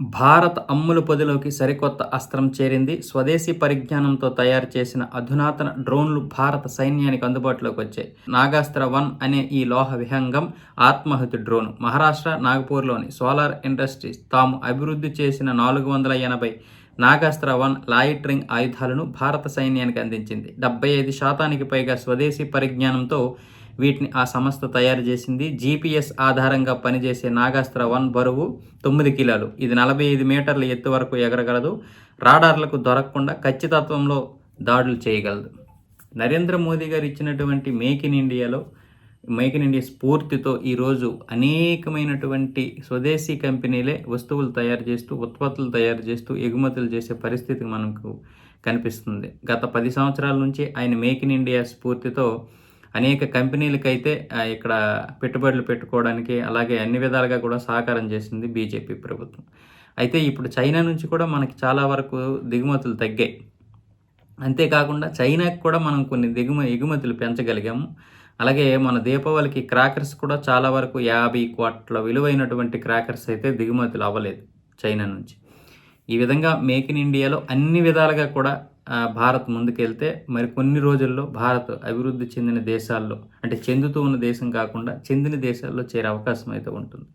భారత్ అమ్ముల పొదిలోకి సరికొత్త అస్త్రం చేరింది. స్వదేశీ పరిజ్ఞానంతో తయారు చేసిన అధునాతన డ్రోన్లు భారత సైన్యానికి అందుబాటులోకి వచ్చాయి. నాగాస్త్ర వన్ అనే ఈ లోహ విహంగం ఆత్మాహుతి డ్రోన్ మహారాష్ట్ర నాగపూర్లోని సోలార్ ఇండస్ట్రీస్ తాము అభివృద్ధి చేసిన నాలుగు వందల ఎనభై నాగాస్త్ర వన్ లాయిట్రింగ్ ఆయుధాలను భారత సైన్యానికి అందించింది. డెబ్బై ఐదు శాతానికి పైగా స్వదేశీ పరిజ్ఞానంతో వీటిని ఆ సంస్థ తయారు చేసింది. జీపీఎస్ ఆధారంగా పనిచేసే నాగాస్త్ర వన్ బరువు తొమ్మిది కిలోలు. ఇది నలభై ఐదు మీటర్ల ఎత్తు వరకు ఎగరగలదు. రాడార్లకు దొరకకుండా ఖచ్చితత్వంలో దాడులు చేయగలదు. నరేంద్ర మోదీ గారు ఇచ్చినటువంటి మేక్ ఇన్ ఇండియాలో మేక్ ఇన్ ఇండియా స్ఫూర్తితో ఈరోజు అనేకమైనటువంటి స్వదేశీ కంపెనీలే వస్తువులు తయారు చేస్తూ ఉత్పత్తులు తయారు చేస్తూ ఎగుమతులు చేసే పరిస్థితి మనకు కనిపిస్తుంది. గత పది సంవత్సరాల నుంచి ఆయన మేక్ ఇన్ ఇండియా స్ఫూర్తితో అనేక కంపెనీలకైతే ఇక్కడ పెట్టుబడులు పెట్టుకోవడానికి అలాగే అన్ని విధాలుగా కూడా సహకారం చేసింది బీజేపీ ప్రభుత్వం. అయితే ఇప్పుడు చైనా నుంచి కూడా మనకి చాలా వరకు దిగుమతులు తగ్గాయి. అంతేకాకుండా చైనాకి కూడా మనం కొన్ని దిగుమ ఎగుమతులు పెంచగలిగాము. అలాగే మన దీపావళికి క్రాకర్స్ కూడా చాలా వరకు యాభై కోట్ల విలువైనటువంటి క్రాకర్స్ అయితే దిగుమతులు అవ్వలేదు చైనా నుంచి. ఈ విధంగా మేక్ ఇన్ ఇండియాలో అన్ని విధాలుగా కూడా భారత్ ముందుకెళ్తే మరి కొన్ని రోజుల్లో భారత్ అభివృద్ధి చెందిన దేశాల్లో అంటే చెందుతూ ఉన్న దేశం కాకుండా చెందిన దేశాల్లో చేరే అవకాశం అయితే ఉంటుంది.